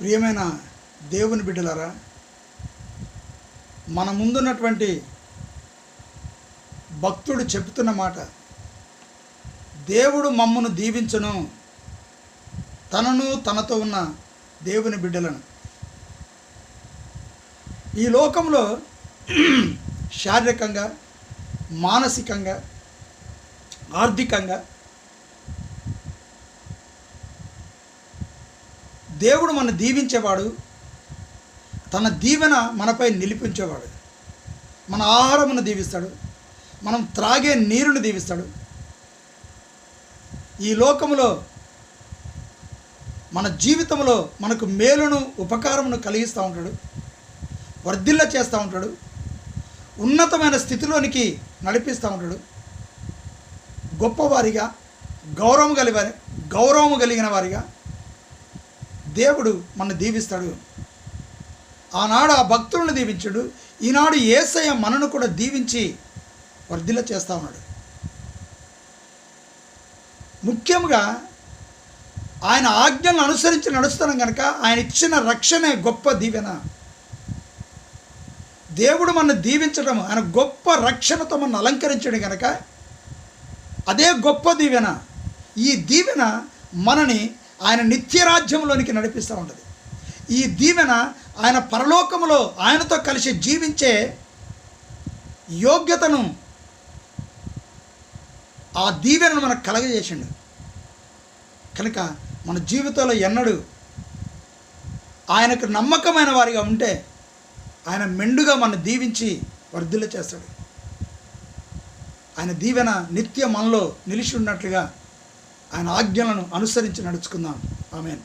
ప్రియమైన దేవుని బిడ్డలారా మన ముందున్నటువంటి భక్తుడు చెబుతున్న మాట దేవుడు మమ్మను దీవించను తనను తనతో ఉన్న దేవుని బిడ్డలను. ఈ లోకంలో శారీరకంగా మానసికంగా ఆర్థికంగా దేవుడు మన దీవించేవాడు తన దీవెన మనపై నిలిపించేవాడు. మన ఆహారమును దీవిస్తాడు మనం త్రాగే నీరుని దీవిస్తాడు. ఈ లోకములో మన జీవితంలో మనకు మేలును ఉపకారమును కలిగిస్తూ ఉంటాడు వర్ధిల్ల చేస్తూ ఉంటాడు ఉన్నతమైన స్థితిలోనికి నడిపిస్తూ ఉంటాడు. గొప్పవారిగా గౌరవం కలిగి గౌరవం కలిగిన వారిగా దేవుడు మన దీవిస్తాడు. ఆనాడు ఆ భక్తులను దీవించాడు. ఈనాడు ఏసయ మనను కూడా దీవించి వర్ధిల చేస్తూ ఉన్నాడు. ముఖ్యంగా ఆయన ఆజ్ఞలను అనుసరించి నడుస్తున్నాం కనుక ఆయన ఇచ్చిన రక్షణే గొప్ప దీవెన. దేవుడు మన దీవించడం ఆయన గొప్ప రక్షణతో మన అలంకరించడం కనుక అదే గొప్ప దీవెన. ఈ దీవెన మనని ఆయన నిత్యరాజ్యంలోనికి నడిపిస్తూ ఉంటుంది. ఈ దీవెన ఆయన పరలోకములో ఆయనతో కలిసి జీవించే యోగ్యతను ఆ దీవెనను మనకు కలగజేసిండు. కనుక మన జీవితంలో ఎన్నడూ ఆయనకు నమ్మకమైన వారిగా ఉంటే ఆయన మెండుగా మన దీవించి వర్ధిల్ల చేస్తాడు ఆయన దీవెన నిత్య మనలో నిలిచి ఉన్నట్లుగా ఆయన ఆజ్ఞలను అనుసరించి నడుచుకుందాం. ఆమెన్.